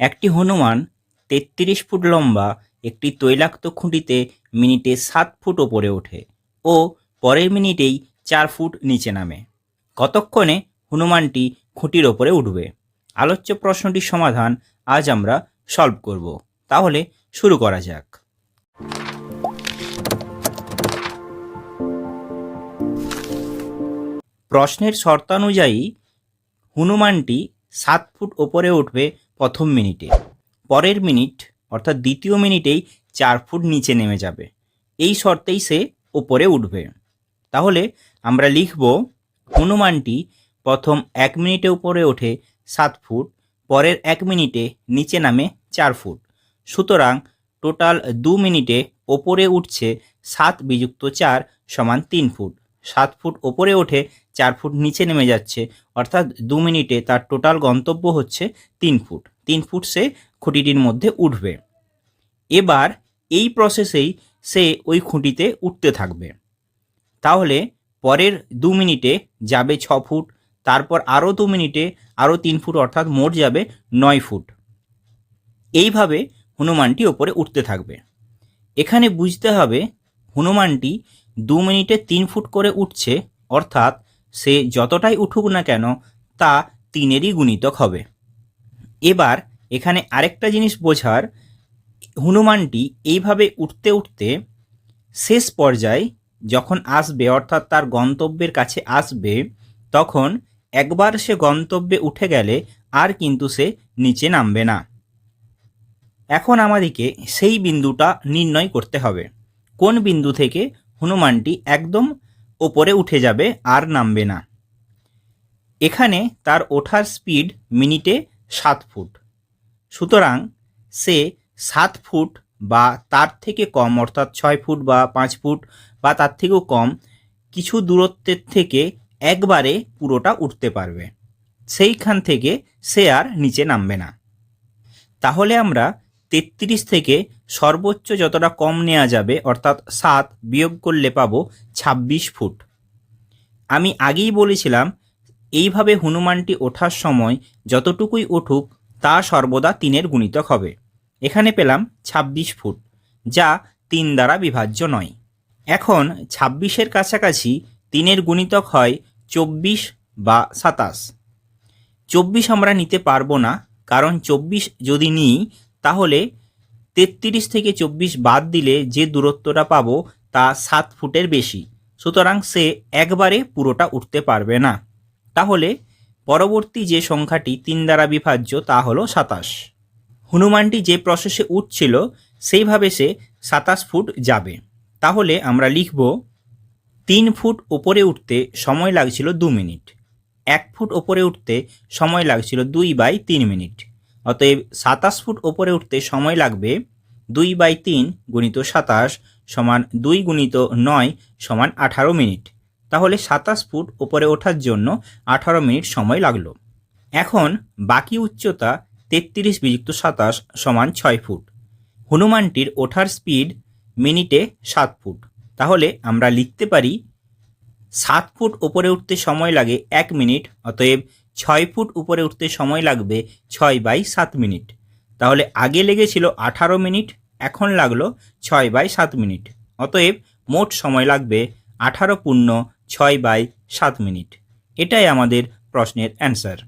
একটি হনুমান তেত্রিশ ফুট লম্বা, একটি তৈলাক্ত খুঁটিতে মিনিটে সাত ফুট ওপরে ওঠে ও পরের মিনিটেই চার ফুট নিচে নামে। কতক্ষণে হনুমানটি খুঁটির ওপরে উঠবে? আলোচ্য প্রশ্নটির সমাধান আজ আমরা সলভ করব। তাহলে শুরু করা যাক। প্রশ্নের শর্তানুযায়ী হনুমানটি সাত ফুট ওপরে উঠবে প্রথম মিনিটে। পরের মিনিট, অর্থাৎ দ্বিতীয় মিনিটেই চার ফুট নিচে নেমে যাবে। এই শর্তেই সে ওপরে উঠবে। তাহলে আমরা লিখব, হনুমানটি প্রথম এক মিনিটে উপরে ওঠে সাত ফুট, পরের এক মিনিটে নিচে নামে চার ফুট। সুতরাং টোটাল দু মিনিটে ওপরে উঠছে সাত বিযুক্ত চার সমান তিন ফুট। সাত ফুট ওপরে ওঠে, চার ফুট নিচে নেমে যাচ্ছে। অর্থাৎ দু মিনিটে তার টোটাল গন্তব্য হচ্ছে তিন ফুট। তিন ফুট সে খুঁটিটির মধ্যে উঠবে। এবার এই প্রসেসেই সে ওই খুঁটিতে উঠতে থাকবে। তাহলে পরের দু মিনিটে যাবে ছ ফুট, তারপর আরও দু মিনিটে আরও তিন ফুট, অর্থাৎ মোট যাবে নয় ফুট। এইভাবে হনুমানটি ওপরে উঠতে থাকবে। এখানে বুঝতে হবে হনুমানটি দু মিনিটে তিন ফুট করে উঠছে, অর্থাৎ সে যতটাই উঠুক না কেন, তা তিনেরই গুণিতক হবে। এবার এখানে আরেকটা জিনিস বোঝার, হনুমানটি এইভাবে উঠতে উঠতে শেষ পর্যায়ে যখন আসবে, অর্থাৎ তার গন্তব্যের কাছে আসবে, তখন একবার সে গন্তব্যে উঠে গেলে আর কিন্তু সে নিচে নামবে না। এখন আমাদেরকে সেই বিন্দুটা নির্ণয় করতে হবে। কোন বিন্দু থেকে হনুমানটি একদম ওপরে উঠে যাবে, আর নামবে না। এখানে তার ওঠার স্পিড মিনিটে সাত ফুট। সুতরাং সে সাত ফুট বা তার থেকে কম, অর্থাৎ ছয় ফুট বা পাঁচ ফুট বা তার থেকেও কম, কিছু দূরত্বের থেকে একবারে পুরোটা উঠতে পারবে। সেইখান থেকে সে আর নিচে নামবে না। তাহলে আমরা তেত্রিশ থেকে সর্বোচ্চ যতটা কম নেওয়া যাবে, অর্থাৎ সাত বিয়োগ করলে পাবো ছাব্বিশ ফুট। আমি আগেই বলেছিলাম, এইভাবে হনুমানটি ওঠার সময় যতটুকুই উঠুক, তা সর্বদা তিনের গুণিতক হবে। এখানে পেলাম ছাব্বিশ ফুট, যা তিন দ্বারা বিভাজ্য নয়। এখন ছাব্বিশের কাছাকাছি তিনের গুণিতক হয় চব্বিশ বা সাতাশ। চব্বিশ আমরা নিতে পারব না, কারণ চব্বিশ যদি নিই তাহলে তেত্রিশ থেকে চব্বিশ বাদ দিলে যে দূরত্বটা পাবো তা সাত ফুটের বেশি। সুতরাং সে একবারে পুরোটা উঠতে পারবে না। তাহলে পরবর্তী যে সংখ্যাটি তিন দ্বারা বিভাজ্য তা হলো সাতাশ। হনুমানটি যে প্রসেসে উঠছিল, সেইভাবে সে সাতাশ ফুট যাবে। তাহলে আমরা লিখব, তিন ফুট ওপরে উঠতে সময় লাগছিল দু মিনিট। এক ফুট ওপরে উঠতে সময় লাগছিল দুই বাই তিন মিনিট। অতএব সাতাশ ফুট ওপরে উঠতে সময় লাগবে দুই বাই তিন গুণিত সাতাশ সমান দুই গুণিত নয় সমান আঠারো মিনিট। তাহলে সাতাশ ফুট ওপরে ওঠার জন্য আঠারো মিনিট সময় লাগল। এখন বাকি উচ্চতা তেত্রিশ বিযুক্ত সাতাশ সমান ছয় ফুট। হনুমানটির ওঠার স্পিড মিনিটে সাত ফুট। তাহলে আমরা লিখতে পারি সাত ফুট উপরে উঠতে সময় লাগে এক মিনিট, অতএব ছয় ফুট উপরে উঠতে সময় লাগবে ছয় বাই সাত মিনিট। তাহলে আগে লেগেছিল আঠারো মিনিট, এখন লাগল ছয় বাই সাত মিনিট। অতএব মোট সময় লাগবে আঠারো পূর্ণ ছয় বাই সাত মিনিট। এটাই আমাদের প্রশ্নের অ্যান্সার।